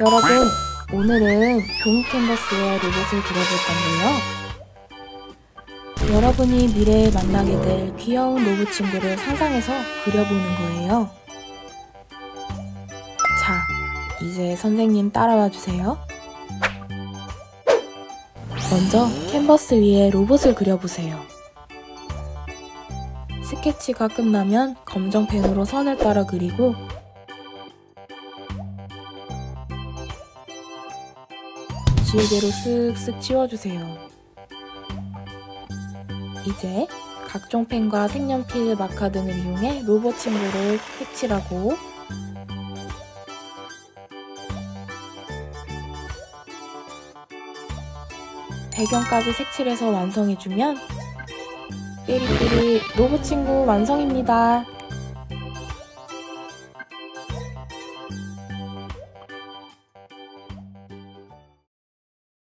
여러분, 오늘은 종이 캔버스에 로봇을 그려볼 건데요. 여러분이 미래에 만나게 될 귀여운 로봇 친구를 상상해서 그려보는 거예요. 자, 이제 선생님 따라와 주세요. 먼저 캔버스 위에 로봇을 그려보세요. 스케치가 끝나면 검정 펜으로 선을 따라 그리고 지우개로 쓱쓱 치워주세요. 이제 각종 펜과 색연필, 마카 등을 이용해 로봇 친구를 색칠하고 배경까지 색칠해서 완성해주면 삐리삐리 로봇 친구 완성입니다.